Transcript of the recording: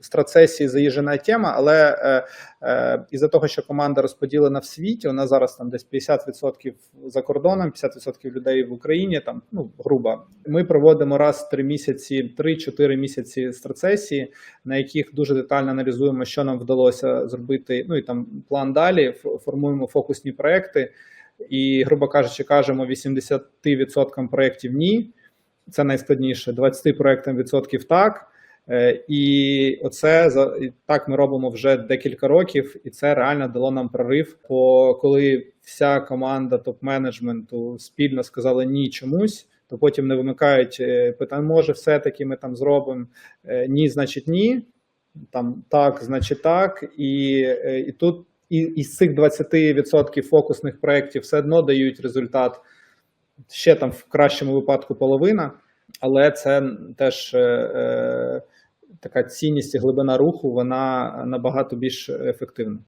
страцесії заїжджена тема, але е, е, із-за того, що команда розподілена в світі, нас зараз там десь 50% за кордоном, 50% людей в Україні, там ну грубо. Ми проводимо раз в три місяці, 3-4 місяці страцесії, на яких дуже детально аналізуємо, що нам вдалося зробити. Ну і там план далі, формуємо фокусні проекти. І, грубо кажучи, кажемо 80% проєктів ні. Це найскладніше. 20 проєктам відсотків так. Е, І оце так ми робимо вже декілька років, і це реально дало нам прорив. Бо коли вся команда топ-менеджменту спільно сказала ні чомусь, то потім не вимикають е, питань, може, все-таки ми там зробимо Е, ні, значить ні. Там так, значить так, і, і тут і, із цих 20% фокусних проєктів все одно дають результат ще там в кращому випадку половина, але це теж е, така цінність і глибина руху, вона набагато більш ефективна.